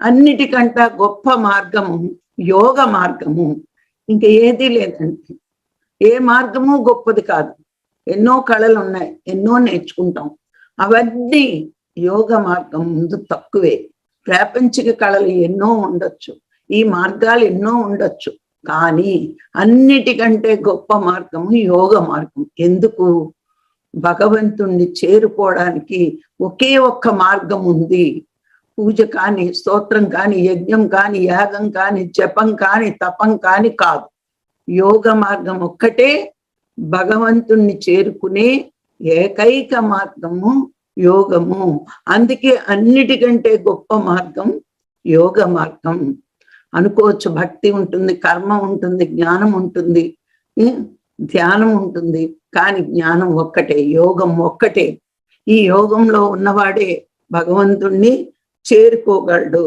అన్నిటికంట గొప్ప మార్గము యోగ మార్గము. ఇంకా ఏది లేదండి. ఏ మార్గము గొప్పది కాదు. ఎన్నో కళలు ఉన్నాయి ఎన్నో నేర్చుకుంటాం. అవన్నీ యోగ మార్గం ముందు తక్కువే. ప్రాపంచిక కళలు ఎన్నో ఉండొచ్చు. ఈ మార్గాలు ఎన్నో ఉండొచ్చు. కానీ అన్నిటికంటే గొప్ప మార్గము యోగ మార్గం. ఎందుకు? భగవంతుణ్ణి చేరుకోవడానికి ఒకే ఒక్క మార్గం ఉంది. పూజ కాని స్తోత్రం కాని యజ్ఞం కాని యాగం కాని జపం కాని తపం కాని కాదు. యోగ మార్గం ఒక్కటే భగవంతుణ్ణి చేరుకునే ఏకైక మార్గము యోగము. అందుకే అన్నిటికంటే గొప్ప మార్గం యోగ మార్గం. అనుకోవచ్చు భక్తి ఉంటుంది కర్మ ఉంటుంది జ్ఞానం ఉంటుంది ధ్యానం ఉంటుంది కానీ జ్ఞానం ఒక్కటే యోగం ఒక్కటే. ఈ యోగంలో ఉన్నవాడే భగవంతుణ్ణి చేరుకోగలడు.